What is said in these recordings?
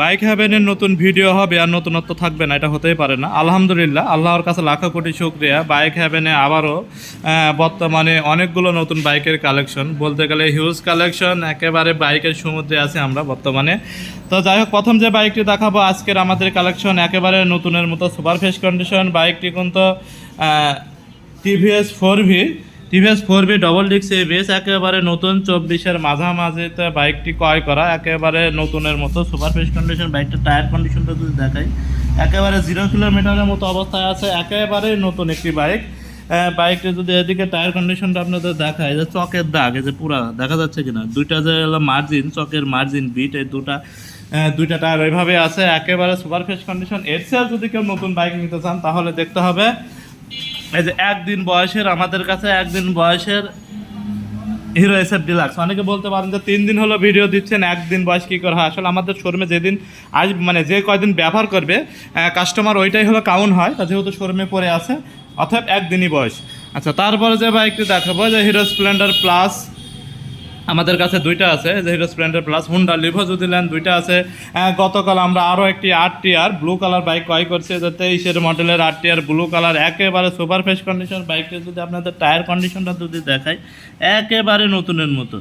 Bike হ্যাভেনের নতুন video হবে আর নতুনত্ব থাকবে না, এটা হতেই পারে না। আলহামদুলিল্লাহ, আল্লাহর কাছে লাখো কোটি শুক্রিয়া। বাইক হ্যাভেনে আবারও বর্তমানে অনেকগুলো নতুন বাইকের কালেকশন বলতে গেলে হিউজ কালেকশন একেবারে বাইকের সমুদ্রে আছে আমরা বর্তমানে। তো যাই হোক, প্রথম যে বাইকটি দেখাবো, আজকের আমাদের কালেকশন একেবারে নতুনের মতো সুপার ফ্রেশ কন্ডিশন বাইকটি কিন্তু TVS four V TVS four B double ডিক্স এবিএস একেবারে নতুন চব্বিশের মাঝামাঝিতে বাইকটি ক্রয় করা, একেবারে নতুনের মতো সুপার কন্ডিশন বাইকটা টায়ার কন্ডিশনটা যদি দেখাই, একেবারে জিরো কিলোমিটারের মতো অবস্থায় আছে একেবারে নতুন একটি বাইক। বাইকটা যদি এদিকে টায়ার কন্ডিশনটা আপনাদের দেখায়, যে চকের দাগ, এই যে পুরা, দেখা যাচ্ছে কিনা? দুইটা যে হলো মার্জিন চকের মার্জিন বিট এই দুটা দুইটা টায়ার ওইভাবে আছে, একেবারে সুপার ফ্রেশ কন্ডিশন এর যদি কেউ নতুন বাইক নিতে চান, তাহলে দেখতে হবে এই যে একদিন বয়সের, আমাদের কাছে একদিন বয়সের হিরো এসএফ ডিলাক্স অনেকে বলতে পারেন যে তিন দিন হলো ভিডিও দিচ্ছেন, একদিন বয়স কী করে হয়? আসলে আমাদের শোরুমে যেদিন আজ মানে যে কয়দিন ব্যবহার করবে কাস্টমার ওইটাই হলো কাউন্ট হয়, তা যেহেতু শোরুমে পড়ে আছে অর্থাৎ একদিনই বয়স। আচ্ছা তারপরে যে বাইকটি দেখাবো, যে হিরো স্প্লেন্ডার প্লাস আমাদের কাছে দুইটা আছে, যে Hero Splendor plus Honda Livo যদি নেন, দুইটা আছে। গতকাল আমরা আরও একটি আট টিয়ার ব্লু কালার বাইক ক্রয় করছি, যে তেইশের মডেলের আট টিয়ার ব্লু কালার, একেবারে সুপার ফ্রেশ কন্ডিশন। বাইকটা যদি আপনাদের টায়ার কন্ডিশনটা যদি দেখাই, একেবারে নতুনের মতো।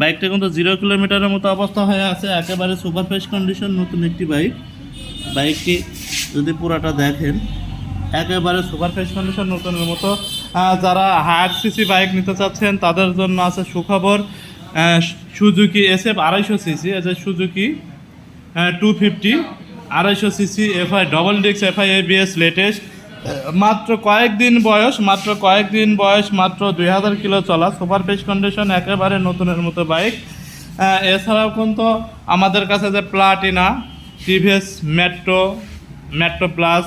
বাইকটা কিন্তু জিরো কিলোমিটারের মতো অবস্থা হয়ে আছে, একেবারে সুপার ফ্রেশ কন্ডিশন, নতুন একটি বাইক। বাইকটি যদি পুরাটা দেখেন, একেবারে সুপার ফ্রেশ কন্ডিশন, নতুনের মতো। যারা হায়ার সিসি বাইক নিতে চাচ্ছেন, তাদের জন্য আছে সুখবর। সুজুকি এস এফ আড়াইশো সিসি এই যে সুজুকি টু ফিফটি আড়াইশো সিসি এফআই ডবল ডিক্স এফআই এবিএস লেটেস্ট মাত্র কয়েকদিন বয়স, মাত্র কয়েকদিন বয়স, মাত্র দুই হাজার কিলো চলা, সুপার ফ্রেশ কন্ডিশন একেবারে নতুনের মতো বাইক এছাড়াও কিন্তু আমাদের কাছে যে Platina TVS Metro Metro plus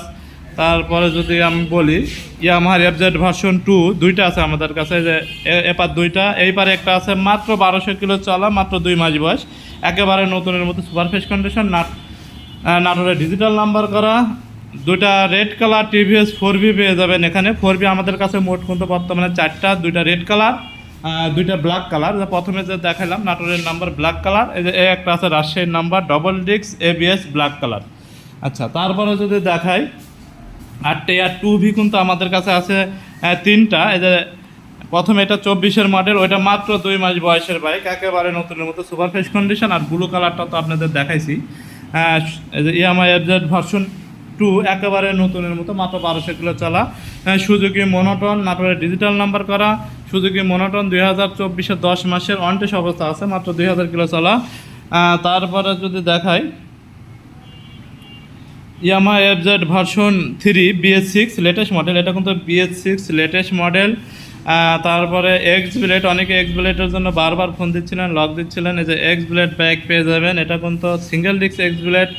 তারপরে যদি আমি বলি, ইয়ামাহার এফজেড ভার্সন টু দুইটা আছে আমাদের কাছে, যে এপার দুইটা এই পারে একটা আছে মাত্র বারোশো কিলো চলা, মাত্র দুই মাস বয়স। একেবারে নতুনের মতো সুপার ফ্রেশ কন্ডিশন নাট নাটোরে ডিজিটাল নাম্বার করা। দুইটা red colour TVS four B পেয়ে যাবেন এখানে। ফোর বি আমাদের কাছে মোট কিন্তু বর্তমানে চারটা, দুইটা রেড কালার দুইটা ব্ল্যাক কালার প্রথমে যে দেখালাম, নাটোরের নাম্বার ব্ল্যাক কালার এই একটা আছে রাজশাহীর নাম্বার ডবল ডিক্স এবিএস ব্ল্যাক কালার আচ্ছা তারপরে যদি দেখাই আর টেয়ার টু ভি কিন্তু আমাদের কাছে আছে তিনটা। এই যে প্রথমে এটা চব্বিশের মডেল ওইটা মাত্র দুই মাস বয়সের বাইক একেবারে নতুনের মতো সুপার ফ্রেশ কন্ডিশন আর ব্লু কালারটা তো আপনাদের দেখাইছি। ইএমআই এফজেড ভার্সন টু একেবারে নতুনের মতো, মাত্র বারোশো কিলো চলা। সুযোগী মনোটন নাটোরের ডিজিটাল নাম্বার করা। সুযোগী মনোটন দুই হাজার চব্বিশের দশ মাসের অনটেস অবস্থা আছে, মাত্র দুই হাজার কিলো চলা। তারপরে যদি দেখাই Yamaha FZ version three BS six latest model এটা কিন্তু বিএস সিক্স লেটেস্ট মডেল তারপরে এক্স ব্লেড অনেকে এক্স ব্লেডের জন্য বারবার ফোন দিচ্ছিলেন লক দিচ্ছিলেন, এই যে এক্স ব্লেড ব্যাগ পেয়ে যাবেন। এটা কিন্তু সিঙ্গেল ডিস্ক এক্স ব্লেড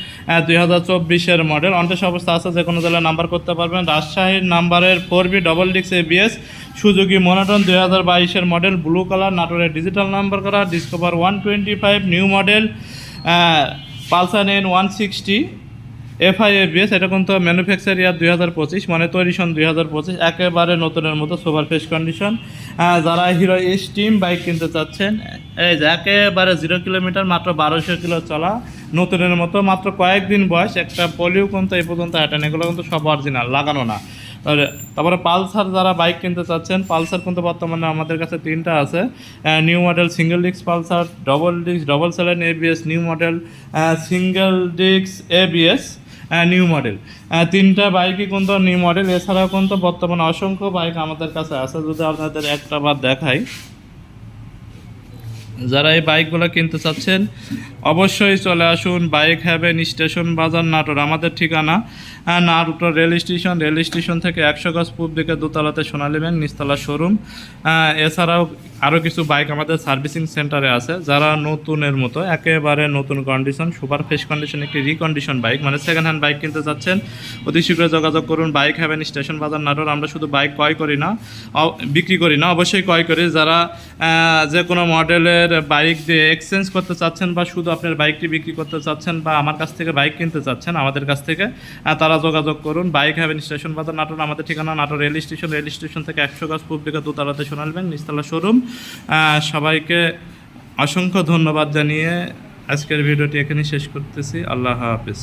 দুই হাজার চব্বিশের মডেল অন্টেস অবস্থা আছে, যে কোনো জেলায় নাম্বার করতে পারবেন। রাজশাহীর নাম্বারের ফোর বি ডবল ডিক্স এবিএস সুযোগী মোনাটন দুই হাজার বাইশের মডেল ব্লু কালার নাটোরের ডিজিটাল নাম্বার করা Discover one twenty five new model Pulsar N one sixty FI ABS এটা কিন্তু ম্যানুফ্যাকচার ইয়ার দুই হাজার পঁচিশ মানে তৈরি সন দুই হাজার পঁচিশ, একেবারে নতুনের মতো সুপার ফ্রেশ কন্ডিশন যারা হিরো স্টিম বাইক কিনতে চাচ্ছেন, এই যে একেবারে জিরো কিলোমিটার মাত্র বারোশো কিলো চলা, নতুনের মতো মাত্র কয়েকদিন বয়স, একটা পলিও কিন্তু এই পর্যন্ত অ্যাটেন এগুলো কিন্তু সব অরিজিনাল লাগানো না। তারপরে পালসার যারা বাইক কিনতে চাচ্ছেন, পালসার কিন্তু বর্তমানে আমাদের কাছে তিনটা আছে। New model single disc Pulsar double disc double সেলেন ABS new model single disc ABS new model তিনটা বাইকই কিন্তু নিউ মডেল এছাড়াও কিন্তু বর্তমানে অসংখ্য বাইক আমাদের কাছে আছে। যদি আপনাদের একটা বার দেখাই। যারা এই বাইকগুলো কিনতে চাচ্ছেন, অবশ্যই চলে আসুন। বাইক হ্যাভেন স্টেশন বাজার নাটোর। আমাদের ঠিকানা Natore rail station. Rail station থেকে একশো গজ পূব দিকে দোতলাতে সোনালী ব্যাংক, নিচতলা শোরুম। এছাড়াও আরও কিছু বাইক আমাদের সার্ভিসিং সেন্টারে আছে, যারা নতুনের মতো, একেবারে নতুন কন্ডিশন সুপার ফ্রেশ কন্ডিশন একটি রিকন্ডিশন বাইক মানে সেকেন্ড হ্যান্ড বাইক কিনতে চাচ্ছেন, অতি শীঘ্র যোগাযোগ করুন বাইক হ্যাভেন স্টেশন বাজার নাটোর, আমরা শুধু বাইক ক্রয় করি না বিক্রি করি না, অবশ্যই ক্রয় করি, যারা যে কোনো মডেলের বাইক দিয়ে এক্সচেঞ্জ করতে চাচ্ছেন বা শুধু আপনার বাইকটি বিক্রি করতে চাচ্ছেন বা আমার কাছ থেকে বাইক কিনতে চাচ্ছেন, আমাদের কাছ থেকে তারা যোগাযোগ করুন বাইক হ্যাভেন স্টেশন বাজার নাটোর, আমাদের ঠিকানা Natore rail station rail station থেকে একশো গাছ পূব দিকে দোতলাতে সোনাল নিচতলা শোরুম সবাইকে অসংখ্য ধন্যবাদ জানিয়ে আজকের ভিডিওটি এখানে শেষ করতেছি। আল্লাহ হাফিজ।